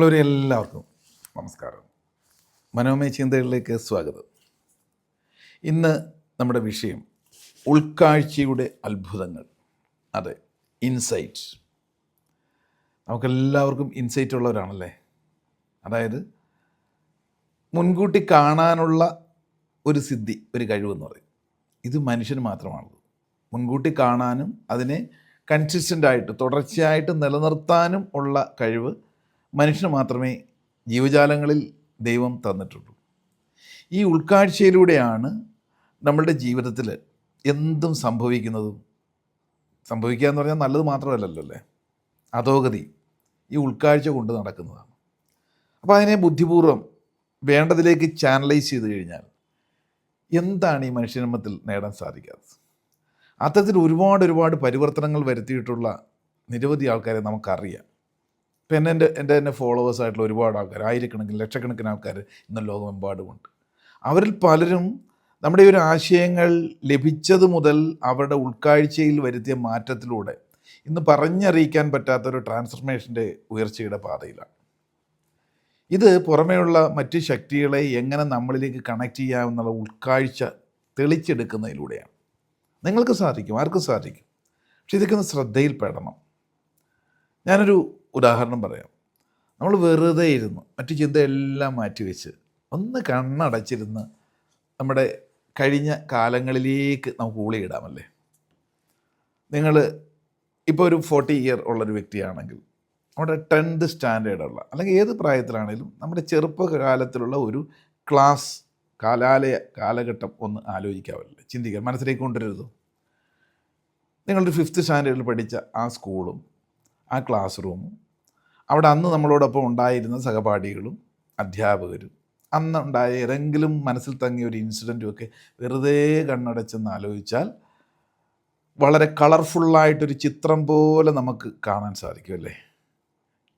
പ്രിയമുള്ളവരെ എല്ലാവർക്കും നമസ്കാരം. മനോമയ ചിന്തകളിലേക്ക് സ്വാഗതം. ഇന്ന് നമ്മുടെ വിഷയം ഉൾക്കാഴ്ചയുടെ അത്ഭുതങ്ങൾ. അതെ ഇൻസൈറ്റ് നമുക്കെല്ലാവർക്കും ഇൻസൈറ്റ് ഉള്ളവരാണല്ലേ? അതായത് മുൻകൂട്ടി കാണാനുള്ള ഒരു സിദ്ധി ഒരു കഴിവെന്ന് പറയും. ഇത് മനുഷ്യന് മാത്രമാണത്. മുൻകൂട്ടി കാണാനും അതിനെ കൺസിസ്റ്റന്റ് ആയിട്ട് തുടർച്ചയായിട്ട് നിലനിർത്താനും ഉള്ള കഴിവ് മനുഷ്യന് മാത്രമേ ജീവജാലങ്ങളിൽ ദൈവം തന്നിട്ടുള്ളൂ. ഈ ഉൾക്കാഴ്ചയിലൂടെയാണ് നമ്മളുടെ ജീവിതത്തിൽ എന്തും സംഭവിക്കുന്നതും. സംഭവിക്കുക എന്ന് പറഞ്ഞാൽ നല്ലത് മാത്രമല്ലല്ലോ അല്ലേ? അധോഗതി ഈ ഉൾക്കാഴ്ച കൊണ്ട് നടക്കുന്നതാണ്. അപ്പോൾ അതിനെ ബുദ്ധിപൂർവം വേണ്ടതിലേക്ക് ചാനലൈസ് ചെയ്ത് കഴിഞ്ഞാൽ എന്താണ് ഈ മനുഷ്യജന്മത്തിൽ നേടാൻ സാധിക്കാത്തത്? അത്തരത്തിൽ ഒരുപാട് ഒരുപാട് പരിവർത്തനങ്ങൾ വരുത്തിയിട്ടുള്ള നിരവധി ആൾക്കാരെ നമുക്കറിയാം. ഇപ്പം എന്നെ എന്റെ എന്റെ തന്നെ ഫോളോവേഴ്സ് ആയിട്ടുള്ള ഒരുപാട് ആൾക്കാർ ആയിരക്കണക്കിന് ലക്ഷക്കണക്കിന് ആൾക്കാർ ഇന്ന് ലോകമെമ്പാടുമുണ്ട്. അവരിൽ പലരും നമ്മുടെ ഈ ഒരു ആശയങ്ങൾ ലഭിച്ചത് മുതൽ അവരുടെ ഉൾക്കാഴ്ചയിൽ വരുത്തിയ മാറ്റത്തിലൂടെ ഇന്ന് പറഞ്ഞറിയിക്കാൻ പറ്റാത്ത ഒരു ട്രാൻസ്ഫർമേഷന്റെ ഉയർച്ചയുടെ പാതയിലാണ്. ഇത് പുറമേയുള്ള മറ്റ് ശക്തികളെ എങ്ങനെ നമ്മളിലേക്ക് കണക്ട് ചെയ്യാമെന്നുള്ള ഉൾക്കാഴ്ച തെളിച്ചെടുക്കുന്നതിലൂടെയാണ്. നിങ്ങൾക്ക് സാധിക്കും ആർക്കും സാധിക്കും. പക്ഷെ ഇതൊക്കെ ഒന്ന് ശ്രദ്ധയിൽപ്പെടണം ഞാനൊരു ഉദാഹരണം പറയാം. നമ്മൾ വെറുതെ ഇരുന്ന് മറ്റു ചിന്തയെല്ലാം മാറ്റിവെച്ച് ഒന്ന് കണ്ണടച്ചിരുന്ന് നമ്മുടെ കഴിഞ്ഞ കാലങ്ങളിലേക്ക് നമുക്ക് ഊളിയിടാമല്ലേ? നിങ്ങൾ ഇപ്പോൾ ഒരു ഫോർട്ടി ഇയർ ഉള്ളൊരു വ്യക്തിയാണെങ്കിൽ നമ്മുടെ ടെൻത്ത് സ്റ്റാൻഡേർഡുള്ള അല്ലെങ്കിൽ ഏത് പ്രായത്തിലാണെങ്കിലും നമ്മുടെ ചെറുപ്പകാലത്തിലുള്ള ഒരു ക്ലാസ് കാലാലയ കാലഘട്ടം ഒന്ന് ആലോചിക്കാമല്ലേ ചിന്തിക്കുക മനസ്സിലേക്ക് കൊണ്ടുവരുത് നിങ്ങളൊരു ഫിഫ്ത്ത് സ്റ്റാൻഡേർഡിൽ പഠിച്ച ആ സ്കൂളും ആ ക്ലാസ് റൂമും അവിടെ അന്ന് നമ്മളോടൊപ്പം ഉണ്ടായിരുന്ന സഹപാഠികളും അധ്യാപകരും അന്ന് ഉണ്ടായ ഏതെങ്കിലും മനസ്സിൽ തങ്ങിയ ഒരു ഇൻസിഡന്റും ഒക്കെ വെറുതെ കണ്ണടച്ചെന്ന് ആലോചിച്ചാൽ വളരെ കളർഫുള്ളായിട്ടൊരു ചിത്രം പോലെ നമുക്ക് കാണാൻ സാധിക്കും അല്ലേ?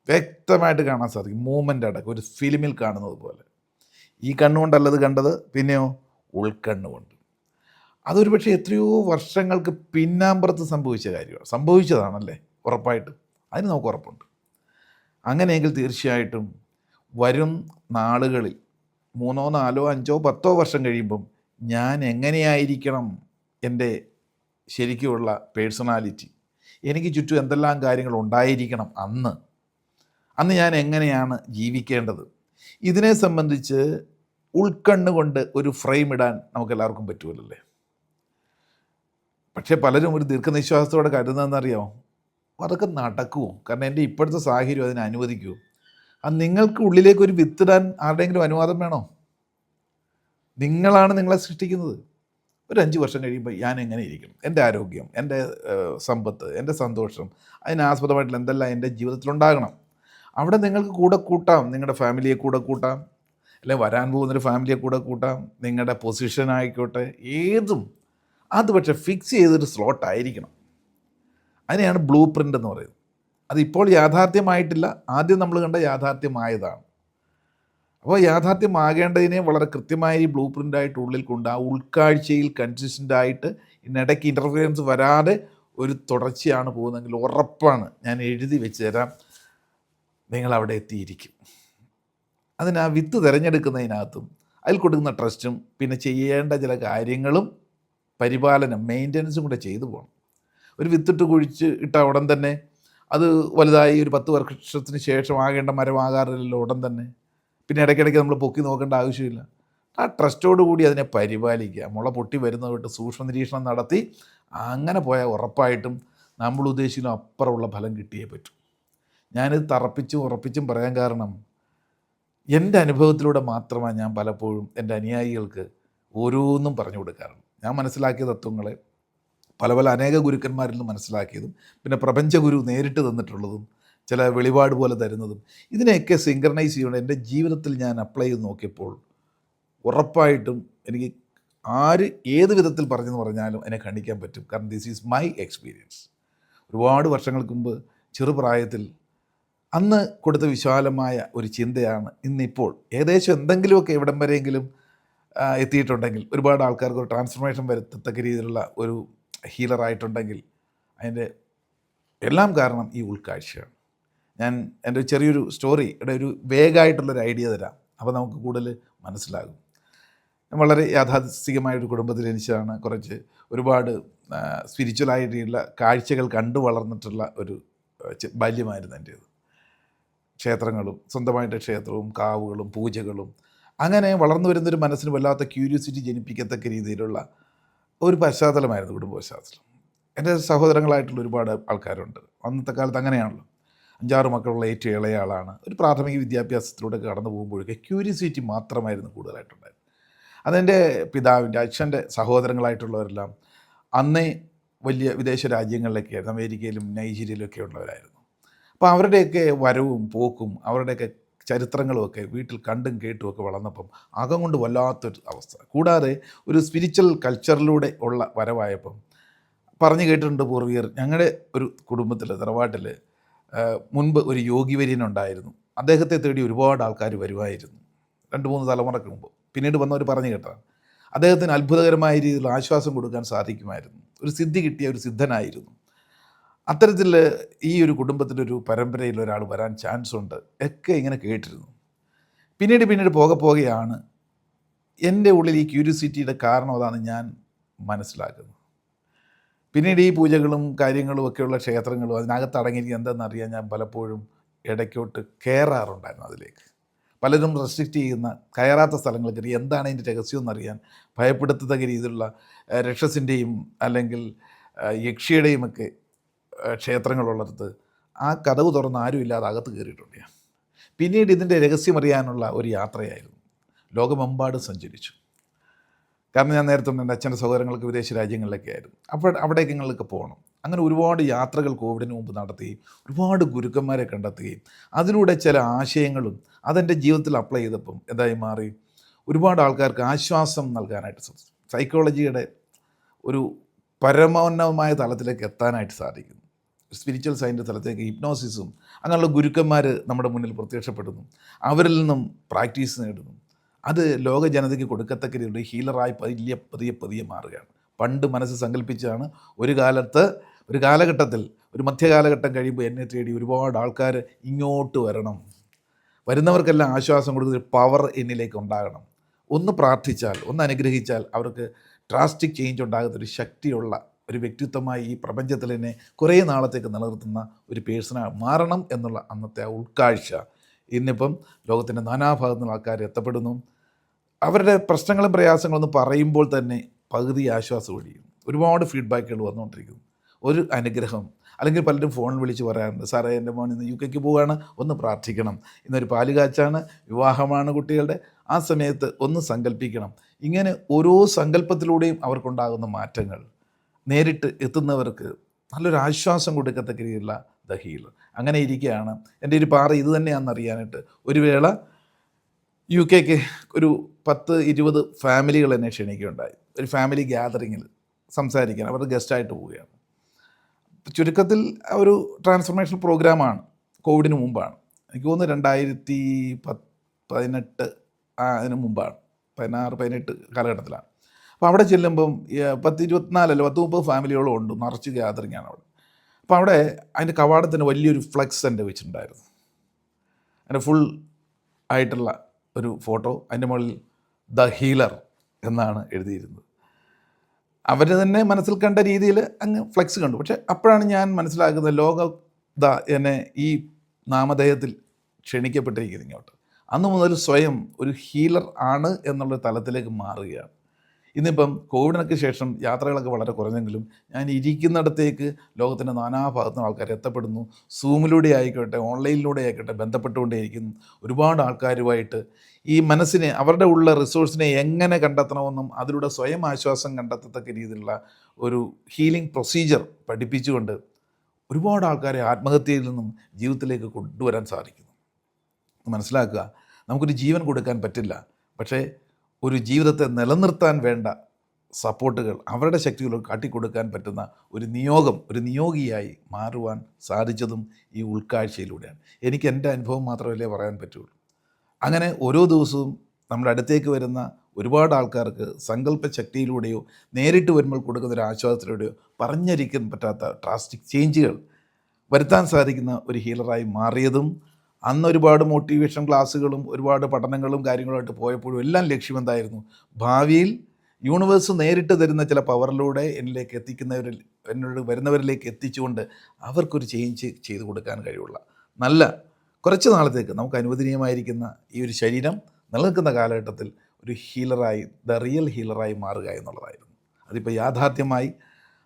വ്യക്തമായിട്ട് കാണാൻ സാധിക്കും. മൂമെന്റ് അടക്കം. ഒരു ഫിലിമിൽ കാണുന്നത് പോലെ. ഈ കണ്ണുകൊണ്ടല്ലത് കണ്ടത് പിന്നെയോ ഉൾക്കണ്ണുകൊണ്ട് അതൊരു പക്ഷേ എത്രയോ വർഷങ്ങൾക്ക് പിന്നാമ്പുറത്ത് സംഭവിച്ച കാര്യമാണ്. സംഭവിച്ചതാണല്ലേ? ഉറപ്പായിട്ടും. അതിന് നമുക്ക് ഉറപ്പുണ്ട്. അങ്ങനെയെങ്കിൽ തീർച്ചയായിട്ടും വരും നാളുകളിൽ മൂന്നോ നാലോ അഞ്ചോ പത്തോ വർഷം കഴിയുമ്പം ഞാൻ എങ്ങനെയായിരിക്കണം എന്റെ ശരിക്കുമുള്ള പേഴ്സണാലിറ്റി? എനിക്ക് ചുറ്റും എന്തെല്ലാം കാര്യങ്ങൾ ഉണ്ടായിരിക്കണം അന്ന്? അന്ന് ഞാൻ എങ്ങനെയാണ് ജീവിക്കേണ്ടത്? ഇതിനെ സംബന്ധിച്ച് ഉൾക്കണ്ണുകൊണ്ട് ഒരു ഫ്രെയിം ഇടാൻ നമുക്ക് എല്ലാവർക്കും പറ്റുമല്ലേ പക്ഷേ പലരും ഒരു ദീർഘനിശ്വാസത്തോടെ കരുതുന്നതെന്നറിയാമോ അതൊക്കെ നടക്കുമോ കാരണം എന്റെ ഇപ്പോഴത്തെ സാഹചര്യം അതിനെ അനുവദിക്കുമോ അത് നിങ്ങൾക്ക് ഉള്ളിലേക്ക് ഒരു വിത്തിടാൻ ആരുടെയെങ്കിലും അനുവാദം വേണോ? നിങ്ങളാണ് നിങ്ങളെ സൃഷ്ടിക്കുന്നത്. ഒരു അഞ്ച് വർഷം കഴിയുമ്പോൾ ഞാൻ എങ്ങനെ ഇരിക്കണം എന്റെ ആരോഗ്യം എന്റെ സമ്പത്ത് എന്റെ സന്തോഷം അതിനാസ്പദമായിട്ടുള്ള എന്തെല്ലാം എന്റെ ജീവിതത്തിലുണ്ടാകണം? അവിടെ നിങ്ങൾക്ക് കൂടെ കൂട്ടാം. നിങ്ങളുടെ ഫാമിലിയെ കൂടെ കൂട്ടാം. അല്ലെ വരാൻ പോകുന്നൊരു ഫാമിലിയെ കൂടെ കൂട്ടാം. നിങ്ങളുടെ പൊസിഷൻ ആയിക്കോട്ടെ ഏതും. അത് പക്ഷേ ഫിക്സ് ചെയ്തൊരു സ്ലോട്ട് ആയിരിക്കണം. അതിനെയാണ് ബ്ലൂ പ്രിന്റ് എന്ന് പറയുന്നത്. അതിപ്പോൾ യാഥാർത്ഥ്യമായിട്ടില്ല. ആദ്യം നമ്മൾ കണ്ട യാഥാർത്ഥ്യമായതാണ്. അപ്പോൾ യാഥാർത്ഥ്യമാകേണ്ടതിനെ വളരെ കൃത്യമായ ഈ ബ്ലൂ പ്രിന്റായിട്ട് ഉള്ളിൽ കൊണ്ട് ആ ഉൾക്കാഴ്ചയിൽ കൺസിസ്റ്റന്റ് ആയിട്ട് ഇതിനിടയ്ക്ക് ഇന്റർഫിയറൻസ് വരാതെ ഒരു തുടർച്ചയാണ് പോകുന്നതെങ്കിൽ ഉറപ്പാണ്. ഞാൻ എഴുതി വെച്ച് തരാം നിങ്ങൾ അവിടെ എത്തിയിരിക്കും. അതിന് വിത്ത് തിരഞ്ഞെടുക്കുന്നതിനകത്തും അതിൽ കൊടുക്കുന്ന ട്രസ്റ്റും പിന്നെ ചെയ്യേണ്ട ചില കാര്യങ്ങളും പരിപാലനം മെയിന്റനൻസും കൂടെ ചെയ്തു പോകണം. ഒരു വിത്തിട്ട് കുഴിച്ച് ഇട്ട ഉടൻ തന്നെ അത് വലുതായി ഒരു പത്ത് വർഷത്തിന് ശേഷം ആകേണ്ട മരമാകാറില്ലല്ലോ ഉടൻ തന്നെ. പിന്നെ ഇടയ്ക്കിടയ്ക്ക് നമ്മൾ പൊക്കി നോക്കേണ്ട ആവശ്യമില്ല. ആ ട്രസ്റ്റോട് കൂടി അതിനെ പരിപാലിക്കുക. മുള പൊട്ടി വരുന്നത് തൊട്ട് സൂക്ഷ്മ നിരീക്ഷണം നടത്തി അങ്ങനെ പോയാൽ ഉറപ്പായിട്ടും നമ്മൾ ഉദ്ദേശിക്കുന്ന അപ്പുറമുള്ള ഫലം കിട്ടിയേ പറ്റൂ. ഞാനിത് തറപ്പിച്ചും ഉറപ്പിച്ചും പറയാൻ കാരണം എന്റെ അനുഭവത്തിലൂടെ മാത്രമാണ് ഞാൻ പലപ്പോഴും എന്റെ അനുയായികൾക്ക് ഓരോന്നും പറഞ്ഞു കൊടുക്കാറുണ്ട് ഞാൻ മനസ്സിലാക്കിയ തത്വങ്ങളെ പല പല അനേക ഗുരുക്കന്മാരിൽ നിന്ന് മനസ്സിലാക്കിയതും പിന്നെ പ്രപഞ്ചഗുരു നേരിട്ട് തന്നിട്ടുള്ളതും ചില വെളിപാട് പോലെ തരുന്നതും ഇതിനെയൊക്കെ സിങ്കർണൈസ് ചെയ്യണം. എന്റെ ജീവിതത്തിൽ ഞാൻ അപ്ലൈ ചെയ്ത് നോക്കിയപ്പോൾ ഉറപ്പായിട്ടും എനിക്ക് ആര് ഏത് വിധത്തിൽ പറഞ്ഞെന്ന് പറഞ്ഞാലും എന്നെ കണ്ടിക്കാൻ പറ്റും. കാരണം ദിസ് ഈസ് മൈ എക്സ്പീരിയൻസ് ഒരുപാട് വർഷങ്ങൾക്ക് മുമ്പ് ചെറുപ്രായത്തിൽ അന്ന് കൊടുത്ത വിശാലമായ ഒരു ചിന്തയാണ് ഇന്നിപ്പോൾ. ഏകദേശം എന്തെങ്കിലുമൊക്കെ എവിടം വരെയെങ്കിലും എത്തിയിട്ടുണ്ടെങ്കിൽ ഒരുപാട് ആൾക്കാർക്ക് ഒരു ട്രാൻസ്ഫർമേഷൻ വരുത്തത്തക്ക രീതിയിലുള്ള ഒരു ഹീലറായിട്ടുണ്ടെങ്കിൽ അതിന്റെ എല്ലാം കാരണം ഈ ഉൾക്കാഴ്ചയാണ്. ഞാൻ എന്റെ ചെറിയൊരു സ്റ്റോറിയുടെ ഒരു വേഗമായിട്ടുള്ളൊരു ഐഡിയ തരാം. അപ്പോൾ നമുക്ക് കൂടുതൽ മനസ്സിലാകും. വളരെ യാഥാസ്ഥികമായൊരു കുടുംബത്തിൽ ജനിച്ചതാണ്. കുറച്ച് ഒരുപാട് സ്പിരിച്വലായിട്ടുള്ള കാഴ്ചകൾ കണ്ടു വളർന്നിട്ടുള്ള ഒരു ബാല്യമായിരുന്നു എന്റേത്. ക്ഷേത്രങ്ങളും സ്വന്തമായിട്ട് ക്ഷേത്രവും കാവുകളും പൂജകളും അങ്ങനെ വളർന്നു വരുന്നൊരു മനസ്സിന് വല്ലാത്ത ക്യൂരിയോസിറ്റി ജനിപ്പിക്കത്തക്ക രീതിയിലുള്ള ഒരു പശ്ചാത്തലമായിരുന്നു കുടുംബ പശ്ചാത്തലം. എന്റെ സഹോദരങ്ങളായിട്ടുള്ള ഒരുപാട് ആൾക്കാരുണ്ട്. അന്നത്തെ കാലത്ത് അങ്ങനെയാണല്ലോ. അഞ്ചാറ് മക്കളുള്ള ഏറ്റവും ഇളയ ആളാണ്. ഒരു പ്രാഥമിക വിദ്യാഭ്യാസത്തിലൂടെ കടന്നു പോകുമ്പോഴൊക്കെ ക്യൂരിയോസിറ്റി മാത്രമായിരുന്നു കൂടുതലായിട്ടുണ്ടായത് അതെന്റെ പിതാവിന്റെ അച്ഛന്റെ സഹോദരങ്ങളായിട്ടുള്ളവരെല്ലാം അന്നേ വലിയ വിദേശ രാജ്യങ്ങളിലൊക്കെയായിരുന്നു. അമേരിക്കയിലും നൈജീരിയയിലൊക്കെ ഉള്ളവരായിരുന്നു. അപ്പോൾ അവരുടെയൊക്കെ വരവും പോക്കും അവരുടെയൊക്കെ ചരിത്രങ്ങളുമൊക്കെ വീട്ടിൽ കണ്ടും കേട്ടും ഒക്കെ വളർന്നപ്പം അകം കൊണ്ട് വല്ലാത്തൊരു അവസ്ഥ. കൂടാതെ ഒരു സ്പിരിച്വൽ കൾച്ചറിലൂടെ ഉള്ള വരവായപ്പം പറഞ്ഞു കേട്ടിട്ടുണ്ട് പൂർവികർ. ഞങ്ങളുടെ ഒരു കുടുംബത്തിൽ തറവാട്ടിൽ മുൻപ് ഒരു യോഗി വര്യനുണ്ടായിരുന്നു അദ്ദേഹത്തെ തേടി ഒരുപാട് ആൾക്കാർ വരുമായിരുന്നു രണ്ട് മൂന്ന് തലമുറയ്ക്ക് മുമ്പ്. പിന്നീട് വന്നവർ പറഞ്ഞു കേട്ടതാണ്. അദ്ദേഹത്തിന് അത്ഭുതകരമായ രീതിയിൽ ആശ്വാസം കൊടുക്കാൻ സാധിക്കുമായിരുന്നു. ഒരു സിദ്ധി കിട്ടിയ ഒരു സിദ്ധനായിരുന്നു. അത്തരത്തിൽ ഈ ഒരു കുടുംബത്തിന്റെ ഒരു പരമ്പരയിൽ ഒരാൾ വരാൻ ചാൻസ് ഉണ്ട് ഒക്കെ ഇങ്ങനെ കേട്ടിരുന്നു. പിന്നീട് പിന്നീട് പോകെ പോകെയാണ് എന്റെ ഉള്ളിൽ ഈ ക്യൂരിയോസിറ്റിയുടെ കാരണം അതാണ് ഞാൻ മനസ്സിലാക്കുന്നത്. പിന്നീട് ഈ പൂജകളും കാര്യങ്ങളും ഒക്കെയുള്ള ക്ഷേത്രങ്ങളും അതിനകത്ത് അടങ്ങിയിരിക്കുക എന്തെന്നറിയാൻ ഞാൻ പലപ്പോഴും ഇടയ്ക്കോട്ട് കയറാറുണ്ടായിരുന്നു അതിലേക്ക്. പലരും റെസ്ട്രിക്റ്റ് ചെയ്യുന്ന കയറാത്ത സ്ഥലങ്ങൾ കയറി എന്താണ് അതിന്റെ രഹസ്യം എന്നറിയാൻ ഭയപ്പെടുത്തത്തക്ക രീതിയിലുള്ള രക്ഷസിന്റെയും അല്ലെങ്കിൽ യക്ഷിയുടെയും ഒക്കെ ക്ഷേത്രങ്ങളുള്ളിടത്ത് ആ കഥവ് തുറന്ന് ആരുമില്ലാതെ അകത്ത് കയറിയിട്ടുണ്ട് ഞാൻ. പിന്നീട് ഇതിന്റെ രഹസ്യമറിയാനുള്ള ഒരു യാത്രയായിരുന്നു. ലോകമെമ്പാടും സഞ്ചരിച്ചു. കാരണം ഞാൻ നേരത്തെ എന്റെ അച്ഛന്റെ സഹോദരങ്ങൾക്ക് വിദേശ രാജ്യങ്ങളിലൊക്കെ ആയിരുന്നു. അപ്പോൾ അവിടേക്ക് നിങ്ങൾക്ക് പോകണം. അങ്ങനെ ഒരുപാട് യാത്രകൾ കോവിഡിന് മുമ്പ് നടത്തുകയും ഒരുപാട് ഗുരുക്കന്മാരെ കണ്ടെത്തുകയും അതിലൂടെ ചില ആശയങ്ങളും അതെന്റെ ജീവിതത്തിൽ അപ്ലൈ ചെയ്തപ്പം എന്തായി മാറി? ഒരുപാട് ആൾക്കാർക്ക് ആശ്വാസം നൽകാനായിട്ട് സാധിച്ചു. സൈക്കോളജിയുടെ ഒരു പരമോന്നതമായ തലത്തിലേക്ക് എത്താനായിട്ട് സാധിക്കുന്നു. സ്പിരിച്വൽ സയന്റെ തലത്തേക്ക് ഹിപ്നോസിസും അങ്ങനെയുള്ള ഗുരുക്കന്മാർ നമ്മുടെ മുന്നിൽ പ്രത്യക്ഷപ്പെടുന്നു. അവരിൽ നിന്നും പ്രാക്ടീസ് നേടുന്നു. അത് ലോക ജനതയ്ക്ക് കൊടുക്കത്തക്ക രീതിയിൽ ഹീലറായി പതിയ പതിയെ പതിയെ മാറുകയാണ്. പണ്ട് മനസ്സ് സങ്കല്പിച്ചാണ് ഒരു കാലത്ത് ഒരു കാലഘട്ടത്തിൽ ഒരു മധ്യകാലഘട്ടം കഴിയുമ്പോൾ എന്നെ തേടി ഒരുപാട് ആൾക്കാർ ഇങ്ങോട്ട് വരണം. വരുന്നവർക്കെല്ലാം ആശ്വാസം കൊടുക്കുന്ന പവർ എന്നിലേക്ക് ഉണ്ടാകണം. ഒന്ന് പ്രാർത്ഥിച്ചാൽ ഒന്ന് അനുഗ്രഹിച്ചാൽ അവർക്ക് ഡ്രാസ്റ്റിക് ചേഞ്ച് ഉണ്ടാകുന്ന ഒരു ശക്തിയുള്ള ഒരു വ്യക്തിത്വമായി ഈ പ്രപഞ്ചത്തിൽ തന്നെ കുറേ നാളത്തേക്ക് നിലനിർത്തുന്ന ഒരു പേഴ്സണായി മാറണം എന്നുള്ള അന്നത്തെ ആ ഉൾക്കാഴ്ച. ഇന്നിപ്പം ലോകത്തിന്റെ നാനാഭാഗത്തു നിന്നുള്ള ആൾക്കാർ എത്തപ്പെടുന്നു. അവരുടെ പ്രശ്നങ്ങളും പ്രയാസങ്ങളും ഒന്ന് പറയുമ്പോൾ തന്നെ പകുതി ആശ്വാസം ഒഴിയും. ഒരുപാട് ഫീഡ്ബാക്കുകൾ വന്നുകൊണ്ടിരിക്കുന്നു. ഒരു അനുഗ്രഹം. അല്ലെങ്കിൽ പലരും ഫോൺ വിളിച്ച് പറയാറുണ്ട് സാറേ എന്റെ മോൻ ഇന്ന് യു കെക്ക് പോവുകയാണ് ഒന്ന് പ്രാർത്ഥിക്കണം. ഇന്നൊരു പാലുകാച്ചാണ് വിവാഹമാണ് കുട്ടികളുടെ. ആ സമയത്ത് ഒന്ന് സങ്കല്പിക്കണം. ഇങ്ങനെ ഓരോ സങ്കല്പത്തിലൂടെയും അവർക്കുണ്ടാകുന്ന മാറ്റങ്ങൾ. നേരിട്ട് എത്തുന്നവർക്ക് നല്ലൊരു ആശ്വാസം കൊടുക്കത്തക്ക രീതിയിലുള്ള ദ ഹീലർ. അങ്ങനെ ഇരിക്കുകയാണ്. എന്റെ ഒരു പാറ ഇത് തന്നെയാണെന്ന് അറിയാനായിട്ട്. ഒരു വേള യു കെക്ക് ഒരു പത്ത് ഇരുപത് ഫാമിലികൾ എന്നെ ക്ഷണിക്കുകയുണ്ടായി. ഒരു ഫാമിലി ഗ്യാതറിങ്ങിൽ സംസാരിക്കാൻ അവർ ഗസ്റ്റായിട്ട് പോവുകയാണ്. ചുരുക്കത്തിൽ ഒരു ട്രാൻസ്ഫർമേഷൻ പ്രോഗ്രാമാണ്. കോവിഡിന് മുമ്പാണ്. എനിക്ക് തോന്നുന്നു രണ്ടായിരത്തി പത്ത് പതിനെട്ട് അതിന് മുമ്പാണ്. പതിനാറ് പതിനെട്ട് കാലഘട്ടത്തിലാണ്. അപ്പോൾ അവിടെ ചെല്ലുമ്പം പത്ത് ഇരുപത്തിനാലല്ല പത്ത് മുപ്പത് ഫാമിലിയോളം ഉണ്ട്. നിറച്ച് ഗ്യാതറിംഗ് ആണ് അവിടെ. അപ്പോൾ അവിടെ അതിന്റെ കവാടത്തിന് വലിയൊരു ഫ്ലെക്സ് എന്റെ വെച്ചിട്ടുണ്ടായിരുന്നു. അതിന്റെ ഫുൾ ആയിട്ടുള്ള ഒരു ഫോട്ടോ അതിന്റെ മുകളിൽ ദ ഹീലർ എന്നാണ് എഴുതിയിരുന്നത്. അവർ തന്നെ മനസ്സിൽ കണ്ട രീതിയിൽ അങ്ങ് ഫ്ലെക്സ് കണ്ടു. പക്ഷേ അപ്പോഴാണ് ഞാൻ മനസ്സിലാക്കുന്നത് ലോക ദ എന്നെ ഈ നാമധേയത്തിൽ ക്ഷണിക്കപ്പെട്ടിരിക്കുന്നത് ഇങ്ങോട്ട്. അന്ന് മുതൽ സ്വയം ഒരു ഹീലർ ആണ് എന്നുള്ള തലത്തിലേക്ക് മാറുകയാണ്. ഇന്നിപ്പം കോവിഡിനൊക്കെ ശേഷം യാത്രകളൊക്കെ വളരെ കുറഞ്ഞെങ്കിലും ഞാൻ ഇരിക്കുന്നിടത്തേക്ക് ലോകത്തിന്റെ നാനാഭാഗത്തു നിന്ന് ആൾക്കാർ എത്തപ്പെടുന്നു. സൂമിലൂടെ ആയിക്കോട്ടെ ഓൺലൈനിലൂടെ ആയിക്കോട്ടെ ബന്ധപ്പെട്ടുകൊണ്ടേയിരിക്കുന്നു. ഒരുപാട് ആൾക്കാരുമായിട്ട് ഈ മനസ്സിനെ അവരുടെ ഉള്ള റിസോഴ്സിനെ എങ്ങനെ കണ്ടെത്തണമെന്നും അതിലൂടെ സ്വയം ആശ്വാസം കണ്ടെത്തത്തക്ക രീതിയിലുള്ള ഒരു ഹീലിംഗ് പ്രൊസീജിയർ പഠിപ്പിച്ചുകൊണ്ട് ഒരുപാട് ആൾക്കാരെ ആത്മഹത്യയിൽ നിന്നും ജീവിതത്തിലേക്ക് കൊണ്ടുവരാൻ സാധിക്കുന്നു. മനസ്സിലാക്കുക നമുക്കൊരു ജീവൻ കൊടുക്കാൻ പറ്റില്ല. പക്ഷേ ഒരു ജീവിതത്തെ നിലനിർത്താൻ വേണ്ട സപ്പോർട്ടുകൾ അവരുടെ ശക്തികൾ കാട്ടിക്കൊടുക്കാൻ പറ്റുന്ന ഒരു നിയോഗം ഒരു നിയോഗിയായി മാറുവാൻ സാധിച്ചതും ഈ ഉൾക്കാഴ്ചയിലൂടെയാണ്. എനിക്ക് എന്റെ അനുഭവം മാത്രമല്ലേ പറയാൻ പറ്റുള്ളൂ. അങ്ങനെ ഓരോ ദിവസവും നമ്മുടെ അടുത്തേക്ക് വരുന്ന ഒരുപാട് ആൾക്കാർക്ക് സങ്കല്പ ശക്തിയിലൂടെയോ നേരിട്ട് വരുമ്പോൾ കൊടുക്കുന്ന ഒരു ആശ്വാസത്തിലൂടെയോ പറഞ്ഞിരിക്കാൻ പറ്റാത്ത ഡ്രാസ്റ്റിക് ചേഞ്ചുകൾ വരുത്താൻ സാധിക്കുന്ന ഒരു ഹീലറായി മാറിയതും അന്ന് ഒരുപാട് മോട്ടിവേഷൻ ക്ലാസ്സുകളും ഒരുപാട് പഠനങ്ങളും കാര്യങ്ങളുമായിട്ട് പോയപ്പോഴും എല്ലാം ലക്ഷ്യം എന്തായിരുന്നു? ഭാവിയിൽ യൂണിവേഴ്സ് നേരിട്ട് തരുന്ന ചില പവറിലൂടെ എന്നിലേക്ക് എത്തിക്കുന്നവരിൽ എന്നോട് വരുന്നവരിലേക്ക് എത്തിച്ചുകൊണ്ട് അവർക്കൊരു ചേഞ്ച് ചെയ്തു കൊടുക്കാൻ കഴിയുള്ള നല്ല കുറച്ച് നാളത്തേക്ക് നമുക്ക് അനുവദനീയമായിരിക്കുന്ന ഈ ഒരു ശരീരം നിലനിൽക്കുന്ന കാലഘട്ടത്തിൽ ഒരു ഹീലറായി ദ റിയൽ ഹീലറായി മാറുക എന്നുള്ളതായിരുന്നു. അതിപ്പോൾ യാഥാർത്ഥ്യമായി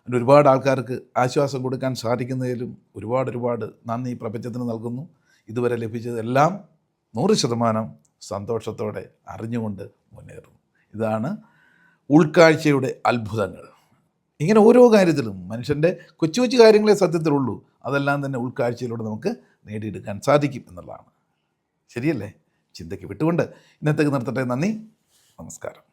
ഒരുപാട് ആൾക്കാർക്ക് ആശ്വാസം കൊടുക്കാൻ സാധിക്കുന്നതിലും ഒരുപാട് ഒരുപാട് നന്ദി പ്രപഞ്ചത്തിന് നൽകുന്നു. ഇതുവരെ ലഭിച്ചതെല്ലാം നൂറ് ശതമാനം സന്തോഷത്തോടെ അറിഞ്ഞുകൊണ്ട് മുന്നേറുന്നു ഇതാണ് ഉൾക്കാഴ്ചയുടെ അത്ഭുതങ്ങൾ. ഇങ്ങനെ ഓരോ കാര്യത്തിലും മനുഷ്യന്റെ കൊച്ചു കൊച്ചു കാര്യങ്ങളെ സത്യത്തിലുള്ളൂ. അതെല്ലാം തന്നെ ഉൾക്കാഴ്ചയിലൂടെ നമുക്ക് നേടിയെടുക്കാൻ സാധിക്കും എന്നുള്ളതാണ്. ശരിയല്ലേ? ചിന്തയ്ക്ക് വിട്ടുകൊണ്ട് ഇന്നത്തേക്ക് നിർത്തട്ടെ. നന്ദി. നമസ്കാരം.